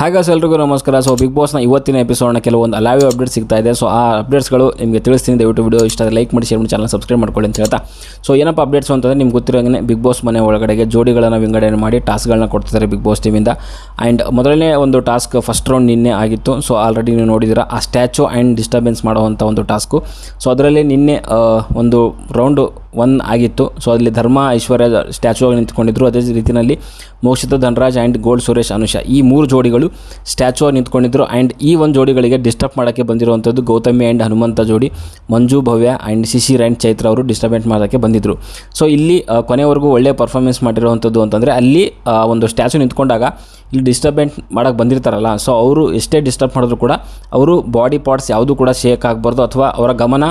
ಹಾಗೆ ಎಲ್ರಿಗೂ ನಮಸ್ಕಾರ. ಸೊ ಬಿಗ್ ಬಾಸ್ನ ಇವತ್ತಿನ ಎಪಿಸೋಡ್ನ ಕೆಲವೊಂದು ಲೈವ್ ಅಪ್ಡೇಟ್ ಸಿಗ್ತಾ ಇದೆ. ಸೊ ಆ ಅಪ್ಡೇಟ್ಸ್ಗಳು ನಿಮಗೆ ತಿಳಿಸ್ತೀನಿ. ದಯವಿಟ್ಟು ವಿಡಿಯೋ ಇಷ್ಟ ಲೈಕ್ ಮಾಡಿ ಶೇರ್ ಮಾಡಿ ಚಾನಲ್ ಸಬ್ಸ್ಕ್ರೈಬ್ ಮಾಡ್ಕೊಳ್ಳಿ ಅಂತ ಹೇಳ್ತಾ. ಸೊ ಏನಪ್ಪ ಅಪ್ಡೇಟ್ಸ್ ಅಂತಂದರೆ ನಿಮ್ಗೆ ಗೊತ್ತಿರೋಂಗೆ ಬಿಗ್ ಬಾಸ್ ಮನೆ ಒಳಗಡೆಗೆ ಜೋಡಿಗಳನ್ನು ವಿಂಗಡಣೆ ಮಾಡಿ ಟಾಸ್ಕ್ಗಳನ್ನ ಕೊಡ್ತಿದ್ದಾರೆ ಬಿಗ್ ಬಾಸ್ ಟೀಮಿಂದ ಆ್ಯಂಡ್ ಮೊದಲನೇ ಒಂದು ಟಾಸ್ಕ್ ಫಸ್ಟ್ ರೌಂಡ್ ನಿನ್ನೆ ಆಗಿತ್ತು. ಸೊ ಆಲ್ರೆಡಿ ನೀವು ನೋಡಿದಿರ ಆ ಸ್ಟ್ಯಾಚು ಆ್ಯಂಡ್ ಡಿಸ್ಟರ್ಬೆನ್ಸ್ ಮಾಡುವಂಥ ಒಂದು ಟಾಸ್ಕು ಸೊ ಅದರಲ್ಲಿ ನಿನ್ನೆ ಒಂದು ರೌಂಡು ಒನ್ ಆಗಿತ್ತು. ಸೊ ಅಲ್ಲಿ ಧರ್ಮ, ಐಶ್ವರ್ಯ ಸ್ಟ್ಯಾಚು ಆಗಿ ನಿಂತ್ಕೊಂಡಿದ್ರು. ಅದೇ ರೀತಿಯಲ್ಲಿ ಮೋಕ್ಷಿತ ಧನರಾಜ್ ಆ್ಯಂಡ್ ಗೋಲ್ಡ್ ಸುರೇಶ್, ಅನುಷ ಈ ಮೂರು ಜೋಡಿಗಳು ಸ್ಟ್ಯಾಚು ನಿಂತ್ಕೊಂಡಿದ್ರು. ಆ್ಯಂಡ್ ಈ ಒಂದು ಜೋಡಿಗಳಿಗೆ ಡಿಸ್ಟರ್ಬ್ ಮಾಡೋಕ್ಕೆ ಬಂದಿರುವಂಥದ್ದು ಗೌತಮಿ ಆ್ಯಂಡ್ ಹನುಮಂತ ಜೋಡಿ. ಮಂಜು, ಭವ್ಯ ಆ್ಯಂಡ್ ಶಿಶಿರ್ ಆ್ಯಂಡ್ ಚೈತ್ರ ಅವರು ಡಿಸ್ಟರ್ಬೆಂಟ್ ಮಾಡೋಕ್ಕೆ ಬಂದಿದ್ದರು ಸೊ ಇಲ್ಲಿ ಕೊನೆವರೆಗೂ ಒಳ್ಳೆಯ ಪರ್ಫಾರ್ಮೆನ್ಸ್ ಮಾಡಿರುವಂಥದ್ದು ಅಂತಂದರೆ ಅಲ್ಲಿ ಒಂದು ಸ್ಟ್ಯಾಚು ನಿಂತ್ಕೊಂಡಾಗ ಇಲ್ಲಿ ಡಿಸ್ಟರ್ಬೆಂಟ್ ಮಾಡೋಕ್ಕೆ ಬಂದಿರ್ತಾರಲ್ಲ ಸೊ ಅವರು ಎಷ್ಟೇ ಡಿಸ್ಟರ್ಬ್ ಮಾಡಿದ್ರು ಕೂಡ ಅವರು ಬಾಡಿ ಪಾರ್ಟ್ಸ್ ಯಾವುದೂ ಕೂಡ ಶೇಕ್ ಆಗಬಾರ್ದು ಅಥವಾ ಅವರ ಗಮನ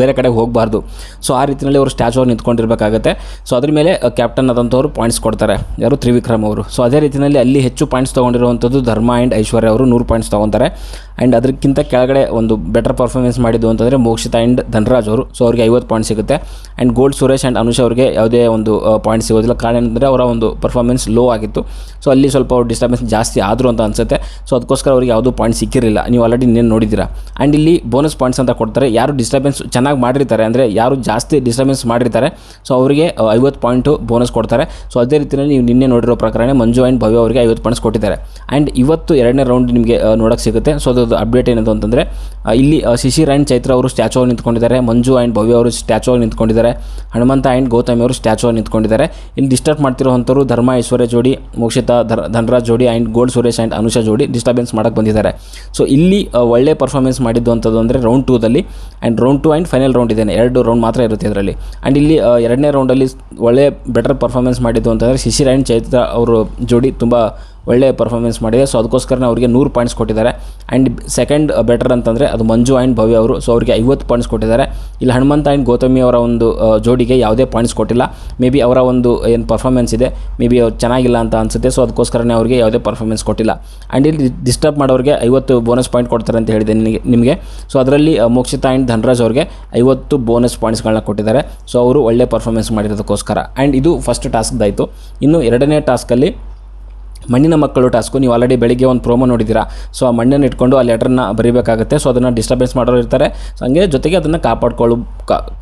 ಬೇರೆ ಕಡೆಗೆ ಹೋಗಬಾರ್ದು. ಸೊ ಆ ರೀತಿಯಲ್ಲಿ ಅವರು ಸ್ಟ್ಯಾಚು ನಿಂತ್ಕೊಂಡಿರಬೇಕಾಗುತ್ತೆ. ಸೊ ಅದ್ರ ಮೇಲೆ ಕ್ಯಾಪ್ಟನ್ ಆದಂಥವ್ರು ಪಾಯಿಂಟ್ಸ್ ಕೊಡ್ತಾರೆ. ಯಾರು ತ್ರಿವಿಕ್ರಮ್ ಅವರು. ಸೊ ಅದೇ ರೀತಿಯಲ್ಲಿ ಅಲ್ಲಿ ಹೆಚ್ಚು ಪಾಯಿಂಟ್ಸ್ ತೊಗೊಂಡಿರುವಂಥದ್ದು ಧರ್ಮ ಆ್ಯಂಡ್ ಐಶ್ವರ್ಯ ಅವರು ನೂರು ಪಾಯಿಂಟ್ಸ್ ತೊಗೊತಾರೆ. ಆ್ಯಂಡ್ ಅದಕ್ಕಿಂತ ಕೆಳಗಡೆ ಒಂದು ಬೆಟರ್ ಪರ್ಫಾರ್ಮೆನ್ಸ್ ಮಾಡಿದ್ದು ಅಂತಂದರೆ ಮೋಕ್ಷಿತ ಆ್ಯಂಡ್ ಧನರಾಜ್ ಅವರು. ಸೊ ಅವ್ರಿಗೆ ಐವತ್ತು ಪಾಯಿಂಟ್ ಸಿಗುತ್ತೆ. And gold Suresh and Anush ಅವರಿಗೆ ಯಾವುದೇ ಒಂದು ಪಾಯಿಂಟ್ ಸಿಗೋದಿಲ್ಲ. ಕಾರಣ ಏನಂದರೆ ಅವರ ಒಂದು ಪರ್ಫಾರ್ಮೆನ್ಸ್ ಲೋ ಆಗಿತ್ತು. ಸೊ ಅಲ್ಲಿ ಸ್ವಲ್ಪ ಅವ್ರು ಡಿಸ್ಟರ್ಬೆನ್ಸ್ ಜಾಸ್ತಿ ಆದರು ಅಂತ ಅನಿಸುತ್ತೆ. ಸೊ ಅದಕ್ಕೋಸ್ಕರ ಅವ್ರಿಗೆ ಯಾವುದೂ ಪಾಯಿಂಟ್ ಸಿಕ್ಕಿರಲಿಲ್ಲ. ನೀವು ಆಲ್ರೆಡಿ ನೇನು ನೋಡಿದ್ದೀರಾ. ಆ್ಯಂಡ್ ಇಲ್ಲಿ ಬೋನಸ್ ಪಾಯಿಂಟ್ಸ್ ಅಂತ ಕೊಡ್ತಾರೆ. ಯಾರು ಡಿಸ್ಟರ್ಬೆನ್ಸ್ ಚೆನ್ನಾಗಿ ಮಾಡಿರ್ತಾರೆ ಅಂದರೆ ಯಾರು ಜಾಸ್ತಿ ಡಿಸ್ಟರ್ಬೆನ್ಸ್ ಮಾಡಿರ್ತಾರೆ ಸೊ ಅವರಿಗೆ ಐವತ್ತು ಪಾಯಿಂಟು ಬೋನಸ್ ಕೊಡ್ತಾರೆ. ಸೊ ಅದೇ ರೀತಿಯಲ್ಲಿ ನೀವು ನಿನ್ನೆ ನೋಡಿರೋ ಪ್ರಕಾರ ಮಂಜು ಆ್ಯಂಡ್ ಭವ್ಯ ಅವರಿಗೆ ಐವತ್ತು ಪಾಯಿಂಟ್ಸ್ ಕೊಟ್ಟಿದ್ದಾರೆ. ಆ್ಯಂಡ್ ಇವತ್ತು ಎರಡನೇ ರೌಂಡ್ ನಿಮಗೆ ನೋಡೋಕ್ಕೆ ಸಿಗುತ್ತೆ. ಸೊ ಅದು ಅಪ್ಡೇಟ್ ಏನದು ಅಂತಂದರೆ ಇಲ್ಲಿ ಶಿಶಿರ್ ಆ್ಯಂಡ್ ಚೈತ್ರ ಅವರು ಸ್ಟ್ಯಾಚು ನಿಂತ್ಕೊಂಡಿದ್ದಾರೆ, ಮಂಜು ಆ್ಯಂಡ್ ಭವ್ಯ ಅವರು ಸ್ಟ್ಯಾಚು ನಿಂತ್ಕೊಂಡಿದ್ದಾರೆ, ಹನುಮಂತ ಆ್ಯಂಡ್ ಗೌತಮಿ ಅವರು ಸ್ಟ್ಯಾಚು ನಿಂತ್ಕೊಂಡಿದ್ದಾರೆ. ಇಲ್ಲಿ ಡಿಸ್ಟರ್ಬ್ ಮಾಡ್ತಿರೋವಂಥವ್ರು ಧರ್ಮ ಐಶ್ವರ್ಯ ಜೋಡಿ, ಮೋಕ್ಷಿತ ಧನರಾಜ್ ಜೋಡಿ and gold Suresh and Anusha ಜೋಡಿ ಡಿಸ್ಟರ್ಬೆನ್ಸ್ ಮಾಡೋಕ್ಕೆ ಬಂದಿದ್ದಾರೆ. ಸೊ ಇಲ್ಲಿ ಒಳ್ಳೆ ಪರ್ಫಾರ್ಮೆನ್ಸ್ ಮಾಡಿದ್ದು ಅಂಥದ್ದು ಅಂದರೆ round ಟೂದಲ್ಲಿ and round two and final round ಇದೆ ಎರಡು ರೌಂಡ್ ಮಾತ್ರ ಇರುತ್ತೆ ಇದರಲ್ಲಿ. ಆ್ಯಂಡ್ ಇಲ್ಲಿ ಎರಡನೇ ರೌಂಡಲ್ಲಿ ಒಳ್ಳೆ ಬೆಟರ್ ಪರ್ಫಾರ್ಮೆನ್ಸ್ ಮಾಡಿದ್ದು ಅಂತಂದರೆ ಶಿಶಿರ್ ಆ್ಯಂಡ್ ಚೈತ್ರ ಅವರು ಜೋಡಿ ತುಂಬ ಒಳ್ಳೆ ಪರ್ಫಾರ್ಮೆನ್ಸ್ ಮಾಡಿದೆ. ಸೊ ಅದಕ್ಕೋಸ್ಕರ ಅವರಿಗೆ ನೂರು ಪಾಯಿಂಟ್ಸ್ ಕೊಟ್ಟಿದ್ದಾರೆ. ಆ್ಯಂಡ್ ಸೆಕೆಂಡ್ ಬೆಟರ್ ಅಂತಂದರೆ ಅದು ಮಂಜು ಆ್ಯಂಡ್ ಭವ್ಯ ಅವರು. ಸೊ ಅವರಿಗೆ ಐವತ್ತು ಪಾಯಿಂಟ್ಸ್ ಕೊಟ್ಟಿದ್ದಾರೆ. ಇಲ್ಲಿ ಹನುಮಂತ ಆ್ಯಂಡ್ ಗೌತಮಿ ಅವರ ಒಂದು ಜೋಡಿಗೆ ಯಾವುದೇ ಪಾಯಿಂಟ್ಸ್ ಕೊಟ್ಟಿಲ್ಲ. ಮೇ ಬಿ ಅವರ ಒಂದು, ಏನು ಪರ್ಫಾರ್ಮೆನ್ಸ್ ಇದೆ. ಮೇ ಬಿ ಅವ್ರು ಚೆನ್ನಾಗಿಲ್ಲ ಅಂತ ಅನಿಸುತ್ತೆ. ಸೊ ಅದಕ್ಕೋಸ್ಕರನೇ ಅವರಿಗೆ ಯಾವುದೇ ಪರ್ಫಾರ್ಮೆನ್ಸ್ ಕೊಟ್ಟಿಲ್ಲ. ಆ್ಯಂಡ್ ಇಲ್ಲಿ ಡಿಸ್ಟರ್ಬ್ ಮಾಡೋರಿಗೆ ಐವತ್ತು ಬೋನಸ್ ಪಾಯಿಂಟ್ ಕೊಡ್ತಾರೆ ಅಂತ ಹೇಳಿದೆ ನಿಮಗೆ ನಿಮಗೆ. ಸೊ ಅದರಲ್ಲಿ ಮೋಕ್ಷಿತ ಆ್ಯಂಡ್ ಧನರಾಜ್ ಅವರಿಗೆ ಐವತ್ತು ಬೋನಸ್ ಪಾಯಿಂಟ್ಸ್ಗಳನ್ನ ಕೊಟ್ಟಿದ್ದಾರೆ. ಸೊ ಅವರು ಒಳ್ಳೆ ಪರ್ಫಾರ್ಮೆನ್ಸ್ ಮಾಡಿರೋದಕ್ಕೋಸ್ಕರ. ಆ್ಯಂಡ್ ಇದು ಫಸ್ಟ್ ಟಾಸ್ಕ್ದಾಯಿತು ಇನ್ನು ಎರಡನೇ ಟಾಸ್ಕಲ್ಲಿ ಮಣ್ಣಿನ ಮಕ್ಕಳು ಟಾಸ್ಕು, ನೀವು ಆಲ್ರೆಡಿ ಬೆಳಿಗ್ಗೆ ಒಂದು ಪ್ರೋಮೋ ನೋಡಿದ್ದೀರಾ. ಸೊ ಆ ಮಣ್ಣನ್ನು ಇಟ್ಕೊಂಡು ಆ ಲೆಟ್ರನ್ನ ಬರೀಬೇಕಾಗುತ್ತೆ. ಸೊ ಅದನ್ನು ಡಿಸ್ಟರ್ಬೆನ್ಸ್ ಮಾಡೋರು ಇರ್ತಾರೆ. ಸೊ ಹಂಗೆ ಜೊತೆಗೆ ಅದನ್ನು ಕಾಪಾಡ್ಕೊಳ್ಳು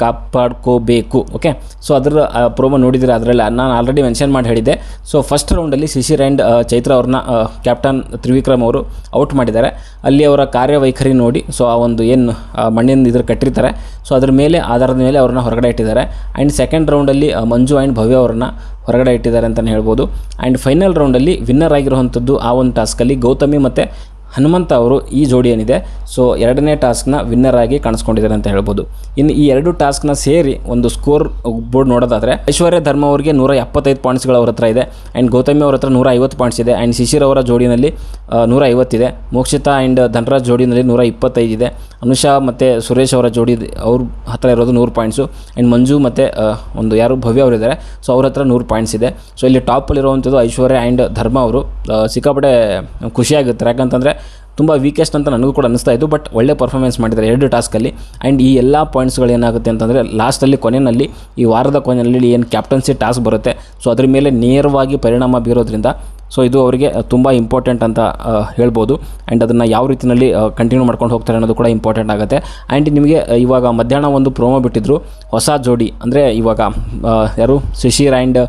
ಕಾಪಾಡ್ಕೋಬೇಕು ಓಕೆ ಸೊ ಅದರ ಪ್ರೋಮೋ ನೋಡಿದ್ದೀರಾ ಅದರಲ್ಲಿ. ನಾನು ಆಲ್ರೆಡಿ ಮೆನ್ಷನ್ ಮಾಡಿ ಹೇಳಿದ್ದೆ. ಸೊ ಫಸ್ಟ್ ರೌಂಡಲ್ಲಿ ಶಿಶಿರ್ ಆ್ಯಂಡ್ ಚೈತ್ರ ಅವ್ರನ್ನ ಕ್ಯಾಪ್ಟನ್ ತ್ರಿವಿಕ್ರಮ್ ಅವರು ಔಟ್ ಮಾಡಿದ್ದಾರೆ. ಅಲ್ಲಿ ಅವರ ಕಾರ್ಯವೈಖರಿ ನೋಡಿ ಸೊ ಆ ಒಂದು ಏನು ಮಣ್ಣಿನ ಇದ್ರ ಕಟ್ಟಿರ್ತಾರೆ. ಸೊ ಅದ್ರ ಮೇಲೆ, ಆಧಾರದ ಮೇಲೆ ಅವ್ರನ್ನ ಹೊರಗಡೆ ಇಟ್ಟಿದ್ದಾರೆ. ಆ್ಯಂಡ್ ಸೆಕೆಂಡ್ ರೌಂಡಲ್ಲಿ ಮಂಜು ಆ್ಯಂಡ್ ಭವ್ಯ ಅವ್ರನ್ನ ಹೊರಗಡೆ ಇಟ್ಟಿದ್ದಾರೆ ಅಂತಲೇ ಹೇಳ್ಬೋದು. ಆ್ಯಂಡ್ ಫೈನಲ್ ರೌಂಡಲ್ಲಿ ವಿನ್ನರ್ ಆಗಿರುವಂಥದ್ದು ಆ ಒಂದು ಟಾಸ್ಕಲ್ಲಿ ಗೌತಮಿ ಮತ್ತು ಹನುಮಂತ ಅವರು ಈ ಜೋಡಿ ಏನಿದೆ? ಸೊ ಎರಡನೇ ಟಾಸ್ಕ್ನ ವಿನ್ನರ್ ಆಗಿ ಕಾಣಿಸ್ಕೊಂಡಿದ್ದಾರೆ ಅಂತ ಹೇಳ್ಬೋದು. ಇನ್ನು ಈ ಎರಡು ಟಾಸ್ಕ್ನ ಸೇರಿ ಒಂದು ಸ್ಕೋರ್ ಬೋರ್ಡ್ ನೋಡೋದಾದರೆ, ಐಶ್ವರ್ಯ ಧರ್ಮ ಅವರಿಗೆ ನೂರ ಎಪ್ಪತ್ತೈದು ಪಾಯಿಂಟ್ಸ್ಗಳು ಅವ್ರ ಹತ್ರ ಇದೆ. ಆ್ಯಂಡ್ ಗೌತಮಿ ಅವ್ರ ಹತ್ರ ನೂರ ಐವತ್ತು ಪಾಯಿಂಟ್ಸ್ ಇದೆ. ಆ್ಯಂಡ್ ಶಿಶಿರ್ ಅವರ ಜೋಡಿನಲ್ಲಿ ನೂರ ಐವತ್ತಿದೆ ಮೋಕ್ಷಿತಾ ಆ್ಯಂಡ್ ಧನರಾಜ್ ಜೋಡಿನಲ್ಲಿ ನೂರ ಇಪ್ಪತ್ತೈದು ಇದೆ. ಅನುಷಾ ಮತ್ತು ಸುರೇಶ್ ಅವರ ಜೋಡಿ ಅವ್ರ ಹತ್ರ ಇರೋದು ನೂರು ಪಾಯಿಂಟ್ಸು ಆ್ಯಂಡ್ ಮಂಜು ಮತ್ತು ಒಂದು ಯಾರು ಭವ್ಯ ಅವರಿದ್ದಾರೆ ಸೊ ಅವ್ರ ಹತ್ರ ನೂರು ಪಾಯಿಂಟ್ಸ್ ಇದೆ. ಸೊ ಇಲ್ಲಿ ಟಾಪಲ್ಲಿರುವಂಥದ್ದು ಐಶ್ವರ್ಯ ಆ್ಯಂಡ್ ಧರ್ಮ ಅವರು. ಸಿಕ್ಕಾಪಡೆ ಖುಷಿಯಾಗುತ್ತೆ. ಯಾಕಂತಂದರೆ ತುಂಬ ವೀಕೆಸ್ಟ್ ಅಂತ ನನಗೂ ಕೂಡ ಅನಿಸ್ತಾ ಇತ್ತು ಬಟ್ ಒಳ್ಳೆ ಪರ್ಫಾರ್ಮೆನ್ಸ್ ಮಾಡಿದ್ದಾರೆ ಎರಡು ಟಾಸ್ಕಲ್ಲಿ ಆ್ಯಂಡ್ ಈ ಎಲ್ಲ ಪಾಯಿಂಟ್ಸ್ಗಳು ಏನಾಗುತ್ತೆ ಅಂತಂದರೆ ಲಾಸ್ಟಲ್ಲಿ ಕೊನೆಯಲ್ಲಿ, ಈ ವಾರದ ಕೊನೆಯಲ್ಲಿ ಏನು ಕ್ಯಾಪ್ಟನ್ಸಿ ಟಾಸ್ಕ್ ಬರುತ್ತೆ. ಸೊ ಅದ್ರ ಮೇಲೆ ನೇರವಾಗಿ ಪರಿಣಾಮ ಬೀರೋದ್ರಿಂದ ಸೊ ಇದು ಅವರಿಗೆ ತುಂಬ ಇಂಪಾರ್ಟೆಂಟ್ ಅಂತ ಹೇಳ್ಬೋದು. ಆ್ಯಂಡ್ ಅದನ್ನು ಯಾವ ರೀತಿಯಲ್ಲಿ ಕಂಟಿನ್ಯೂ ಮಾಡ್ಕೊಂಡು ಹೋಗ್ತಾರೆ ಅನ್ನೋದು ಕೂಡ ಇಂಪಾರ್ಟೆಂಟ್ ಆಗುತ್ತೆ. ಆ್ಯಂಡ್ ನಿಮಗೆ ಇವಾಗ ಮಧ್ಯಾಹ್ನ ಒಂದು ಪ್ರೋಮೋ ಬಿಟ್ಟಿದ್ರು, ಹೊಸ ಜೋಡಿ. ಅಂದರೆ ಇವಾಗ ಯಾರು? ಶಿಶಿರ್ ಆ್ಯಂಡ್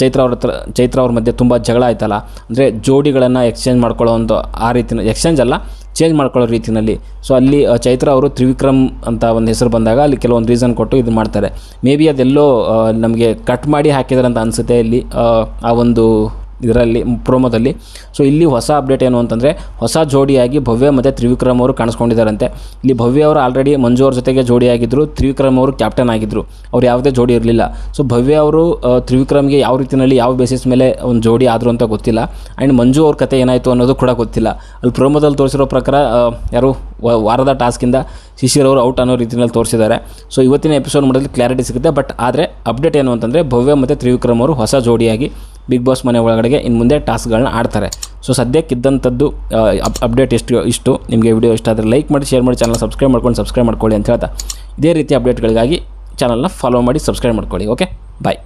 ಚೈತ್ರ ಅವ್ರ ಹತ್ರ, ಚೈತ್ರ ಅವ್ರ ಮಧ್ಯೆ ತುಂಬ ಜಗಳ ಆಯ್ತಲ್ಲ. ಅಂದರೆ ಜೋಡಿಗಳನ್ನು ಎಕ್ಸ್ಚೇಂಜ್ ಮಾಡ್ಕೊಳ್ಳೋ ಒಂದು, ಆ ರೀತಿ ಎಕ್ಸ್ಚೇಂಜ್ ಅಲ್ಲ ಚೇಂಜ್ ಮಾಡ್ಕೊಳ್ಳೋ ರೀತಿಯಲ್ಲಿ ಸೊ ಅಲ್ಲಿ ಚೈತ್ರ ಅವರು ತ್ರಿವಿಕ್ರಮ್ ಅಂತ ಒಂದು ಹೆಸರು ಬಂದಾಗ ಅಲ್ಲಿ ಕೆಲವೊಂದು ರೀಸನ್ ಕೊಟ್ಟು ಇದು ಮಾಡ್ತಾರೆ. ಮೇ ಬಿ ಅದೆಲ್ಲೋ ನಮಗೆ ಕಟ್ ಮಾಡಿ ಹಾಕಿದಾರೆ ಅಂತ ಅನಿಸುತ್ತೆ ಇಲ್ಲಿ ಆ ಒಂದು ಇದರಲ್ಲಿ ಪ್ರೋಮೋದಲ್ಲಿ. ಸೊ ಇಲ್ಲಿ ಹೊಸ ಅಪ್ಡೇಟ್ ಏನು ಅಂತಂದರೆ, ಹೊಸ ಜೋಡಿಯಾಗಿ ಭವ್ಯ ಮತ್ತು ತ್ರಿವಿಕ್ರಮ್ ಅವರು ಕಾಣಿಸ್ಕೊಂಡಿದ್ದಾರಂತೆ. ಇಲ್ಲಿ ಭವ್ಯ ಅವರು ಆಲ್ರೆಡಿ ಮಂಜು ಅವ್ರ ಜೊತೆಗೆ ಜೋಡಿಯಾಗಿದ್ದರು ತ್ರಿವಿಕ್ರಮ್ ಅವರು ಕ್ಯಾಪ್ಟನ್ ಆಗಿದ್ದರು ಅವ್ರು ಯಾವುದೇ ಜೋಡಿ ಇರಲಿಲ್ಲ. ಸೊ ಭವ್ಯ ಅವರು ತ್ರಿವಿಕ್ರಮ್ಗೆ ಯಾವ ರೀತಿಯಲ್ಲಿ ಯಾವ ಬೇಸಿಸ್ ಮೇಲೆ ಒಂದು ಜೋಡಿ ಆದರು ಅಂತ ಗೊತ್ತಿಲ್ಲ. ಆ್ಯಂಡ್ ಮಂಜು ಅವ್ರ ಕತೆ ಏನಾಯಿತು ಅನ್ನೋದು ಕೂಡ ಗೊತ್ತಿಲ್ಲ. ಅಲ್ಲಿ ಪ್ರೋಮೋದಲ್ಲಿ ತೋರಿಸಿರೋ ಪ್ರಕಾರ ಯಾರು ವಾರದ ಟಾಸ್ಕಿಂದ ಶಿಶಿರ್ ಅವರು ಔಟ್ ಅನ್ನೋ ರೀತಿಯಲ್ಲಿ ತೋರಿಸಿದ್ದಾರೆ. ಸೊ ಇವತ್ತಿನ ಎಪಿಸೋಡ್ ಮಾಡೋದ್ರಲ್ಲಿ ಕ್ಲಾರಿಟಿ ಸಿಗುತ್ತೆ. ಬಟ್ ಆದರೆ ಅಪ್ಡೇಟ್ ಏನು ಅಂತಂದರೆ, ಭವ್ಯ ಮತ್ತು ತ್ರಿವಿಕ್ರಮ್ ಅವರು ಹೊಸ ಜೋಡಿಯಾಗಿ ಬಿಗ್ ಬಾಸ್ ಮನೆ ಒಳಗಡೆಗೆ ಇನ್ನು ಮುಂದೆ ಟಾಸ್ಕ್ಗಳನ್ನ ಆಡ್ತಾರೆ. ಸೊ ಸದ್ಯಕ್ಕಿದ್ದಂಥದ್ದು ಅಪ್ಡೇಟ್ ಎಷ್ಟು ಇಷ್ಟು. ನಿಮಗೆ ವಿಡಿಯೋ ಇಷ್ಟ ಆದರೆ ಲೈಕ್ ಮಾಡಿ, ಶೇರ್ ಮಾಡಿ ಚಾನಲ್ ಸಬ್ಸ್ಕ್ರೈಬ್ ಮಾಡ್ಕೊಂಡು ಸಬ್ಸ್ಕ್ರೈಬ್ ಮಾಡ್ಕೊಳ್ಳಿ ಅಂತ ಹೇಳ್ತಾ. ಇದೇ ರೀತಿ ಅಪ್ಡೇಟ್ಗಳಿಗಾಗಿ ಚಾನಲ್ನ ಫಾಲೋ ಮಾಡಿ, ಸಬ್ಸ್ಕ್ರೈಬ್ ಮಾಡ್ಕೊಳ್ಳಿ. ಓಕೆ? ಬಾಯ್.